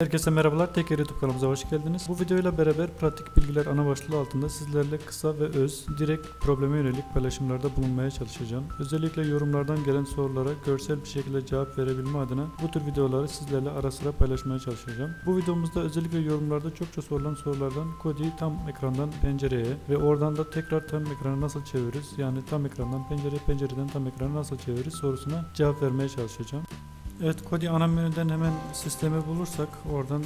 Herkese merhabalar. Teker YouTube kanalımıza hoş geldiniz. Bu videoyla beraber pratik bilgiler ana başlığı altında sizlerle kısa ve öz, direkt probleme yönelik paylaşımlarda bulunmaya çalışacağım. Özellikle yorumlardan gelen sorulara görsel bir şekilde cevap verebilme adına bu tür videoları sizlerle ara sıra paylaşmaya çalışacağım. Bu videomuzda özellikle yorumlarda çokça sorulan sorulardan Kodi'yi tam ekrandan pencereye ve oradan da tekrar tam ekrana nasıl çeviririz? Yani tam ekrandan pencereye, pencereden tam ekrana nasıl çeviririz sorusuna cevap vermeye çalışacağım. Evet Kodi ana menüden hemen sistemi bulursak oradan e,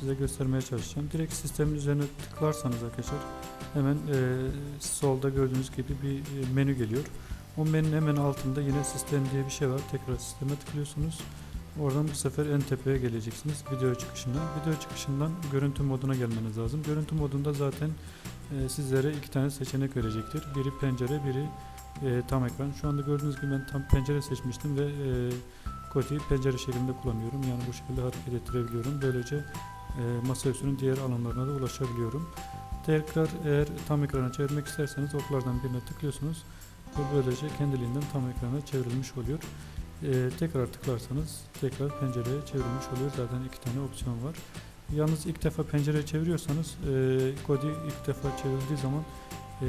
size göstermeye çalışacağım. Direkt sistemin üzerine tıklarsanız arkadaşlar hemen e, solda gördüğünüz gibi bir e, menü geliyor. O menünün hemen altında yine sistem diye bir şey var. Tekrar sisteme tıklıyorsunuz. Oradan bu sefer en tepeye geleceksiniz video çıkışına. Video çıkışından görüntü moduna gelmeniz lazım. Görüntü modunda zaten e, sizlere iki tane seçenek verecektir. Biri pencere, biri e, tam ekran. Şu anda gördüğünüz gibi ben tam pencere seçmiştim ve e, Koti'yi pencere şeklinde kullanıyorum. Yani bu şekilde hareket ettirebiliyorum. Böylece e, masaüstünün diğer alanlarına da ulaşabiliyorum. Tekrar eğer tam ekrana çevirmek isterseniz oklardan birine tıklıyorsunuz ve böylece kendiliğinden tam ekrana çevrilmiş oluyor. E, tekrar tıklarsanız tekrar pencereye çevrilmiş oluyor. Zaten iki tane opsiyon var. Yalnız ilk defa pencereye çeviriyorsanız e, Kodi ilk defa çevrildiği zaman e,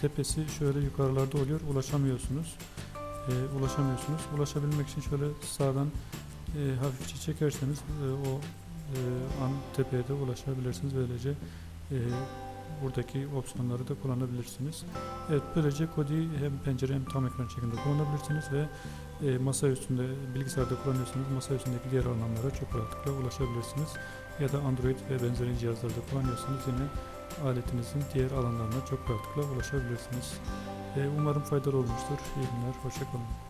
tepesi şöyle yukarılarda oluyor. Ulaşamıyorsunuz e, ulaşamıyorsunuz. Ulaşabilmek için şöyle sağdan e, hafifçe çekerseniz e, o e, an tepeye de ulaşabilirsiniz. Böylece e, buradaki opsiyonları da kullanabilirsiniz. Evet böylece Kodi'yi hem pencere hem tam ekran şeklinde kullanabilirsiniz ve e, masa üstünde bilgisayarda kullanıyorsanız masa üstündeki diğer alanlara çok rahatlıkla ulaşabilirsiniz. Ya da Android ve benzeri cihazlarda kullanıyorsanız yine aletinizin diğer alanlarına çok rahatlıkla ulaşabilirsiniz. E, Umarım faydalı olmuştur. İyi günler, hoşçakalın.